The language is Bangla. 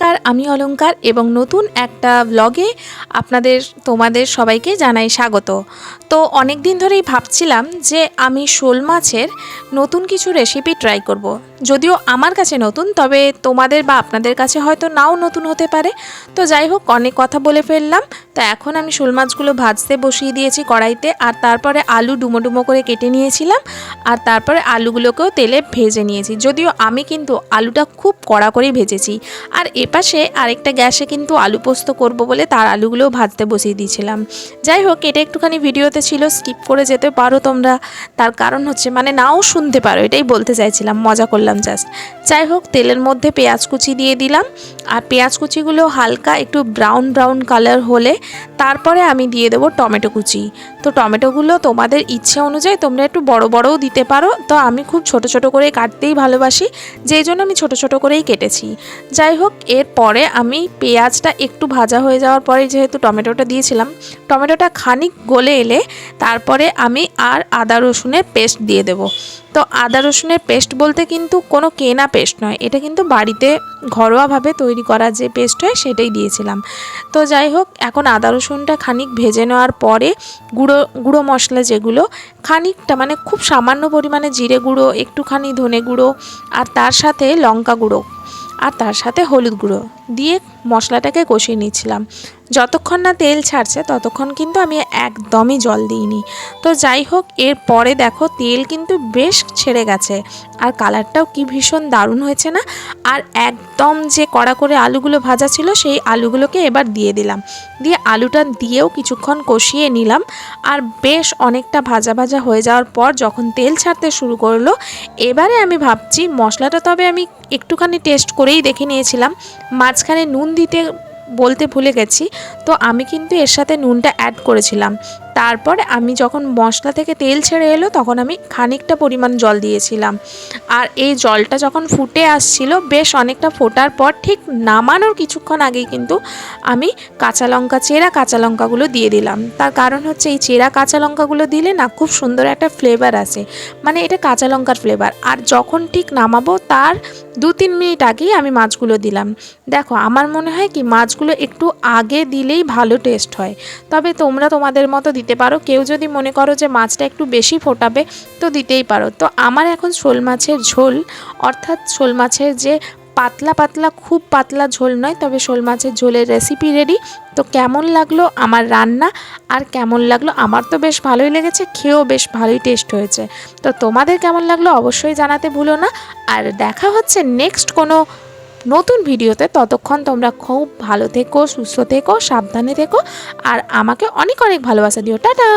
নমস্কার, আমি অলংকার এবং নতুন একটা ব্লগে আপনাদের, তোমাদের সবাইকে জানাই স্বাগত। তো অনেক দিন ধরেই ভাবছিলাম যে আমি শোল মাছের নতুন কিছু রেসিপি ট্রাই করব। যদিও আমার কাছে নতুন, তবে তোমাদের বা আপনাদের কাছে হয়তো নাও নতুন হতে পারে। তো যাই হোক, অনেক কথা বলে ফেললাম। তো এখন আমি শোল মাছগুলো ভাজতে বসিয়ে দিয়েছি কড়াইতে, আর তারপরে আলু ডুমো ডুমো করে কেটে নিয়েছিলাম, আর তারপরে আলুগুলোকেও তেলে ভেজে নিয়েছি। যদিও আমি কিন্তু আলুটা খুব কড়া করেই ভেজেছি। আর এপাশে আরেকটা গ্যাসে কিন্তু আলু পোস্ত করব বলে তার আলুগুলোও ভাজতে বসিয়ে দিয়েছিলাম। যাই হোক, এটা একটুখানি ভিডিওতে ছিল, স্কিপ করে যেতে পারো তোমরা। তার কারণ হচ্ছে মানে নাও শুনতে পারো, এটাই বলতে চাইছিলাম, মজা করলাম জাস্ট যাই হোক, তেলের মধ্যে পেঁয়াজ কুচি দিয়ে দিলাম। আর পেঁয়াজ কুচিগুলো হালকা একটু ব্রাউন ব্রাউন কালার হলে তারপরে আমি দিয়ে দেবো টমেটো কুচি। তো টমেটোগুলো তোমাদের ইচ্ছে অনুযায়ী তোমরা একটু বড় বড়ও দিতে পারো। তো আমি খুব ছোট ছোট করে কাটতেই ভালোবাসি, যেই জন্য আমি ছোট ছোট করেই কেটেছি। যাই হোক এরপরে আমি পেঁয়াজটা একটু ভাজা হয়ে যাওয়ার পরে যেহেতু টমেটোটা দিয়েছিলাম, টমেটোটা খানিক গলে এলে তারপরে আমি আর আদা রসুনের পেস্ট দিয়ে দেবো। তো আদা রসুনের পেস্ট বলতে কিন্তু কোনো কেনা পেস্ট নয়, এটা কিন্তু বাড়িতে ঘরোয়াভাবে তৈরি করা যে পেস্ট হয় সেটাই দিয়েছিলাম। তো যাই হোক, এখন আদা রসুনটা খানিক ভেজে নেওয়ার পরে গুঁড়ো গুঁড়ো মশলা যেগুলো, খানিকটা মানে খুব সামান্য পরিমাণে জিরে গুঁড়ো, একটুখানি ধনে গুঁড়ো আর তার সাথে লঙ্কা গুঁড়ো আর তার সাথে হলুদ গুঁড়ো দিয়ে মশলাটাকে কষিয়ে নিচ্ছিলাম যতক্ষণ না তেল ছাড়ছে, ততক্ষণ কিন্তু আমি একদমই জল দিইনি। তো যাই হোক, এর পরে দেখো তেল কিন্তু বেশ ছেড়ে গেছে। আর কালারটাও কি ভীষণ দারুণ হয়েছে না? আর একদম যে কড়া করে আলুগুলো ভাজা ছিল, সেই আলুগুলোকে এবার দিয়ে দিলাম। দিয়ে আলুটা দিয়েও কিছুক্ষণ কষিয়ে নিলাম। আর বেশ অনেকটা ভাজা ভাজা হয়ে যাওয়ার পর যখন তেল ছাড়তে শুরু করল, এবারে আমি ভাবছি, মশলাটা তবে আমি একটুখানি টেস্ট করেই দেখে নিয়েছিলাম। মাঝখানে নুন দিতে বলতে ভুলে গেছি। তো আমি কিন্তু এর সাথে নুনটা অ্যাড করেছিলাম। তারপরে আমি যখন মশলা থেকে তেল ছেড়ে এলো, তখন আমি খানিকটা পরিমাণ জল দিয়েছিলাম। আর এই জলটা যখন ফুটে আসছিল, বেশ অনেকটা ফোটার পর ঠিক নামানোর কিছুক্ষণ আগেই কিন্তু আমি কাঁচা লঙ্কা, চেরা কাঁচা লঙ্কাগুলো দিয়ে দিলাম। তার কারণ হচ্ছে এই চেরা কাঁচা লঙ্কাগুলো দিলে না খুব সুন্দর একটা ফ্লেভার আসে। মানে এটা কাঁচা লঙ্কার ফ্লেভার। আর যখন ঠিক নামাবো, তার দু তিন মিনিট আগেই আমি মাছগুলো দিলাম। দেখো, আমার মনে হয় কি, মাছগুলো একটু আগে দিলেই ভালো টেস্ট হয়। তবে তোমরা তোমাদের মতো দিতে পারো। কেউ যদি মনে করো যে মাছটা একটু বেশি ফোটাবে, তো দিতেই পারো। তো আমার এখন শোল মাছের ঝোল, অর্থাৎ শোল মাছের যে পাতলা পাতলা, খুব পাতলা ঝোল নয়, তবে শোল মাছের ঝোলের রেসিপি রেডি তো কেমন লাগল আমার রান্না? আর কেমন লাগল? আমার তো বেশ ভালোই লেগেছে, খেয়েও বেশ ভালোই টেস্ট হয়েছে। তো তোমাদের কেমন লাগল অবশ্যই জানাতে ভুলো না। আর দেখা হচ্ছে নেক্সট কোনো নতুন ভিডিওতে ততক্ষণ তোমরা খুব ভালো থেকো, সুস্থ থেকো, সাবধানে থেকো, আর আমাকে অনেক অনেক ভালোবাসা দিও। টাটা!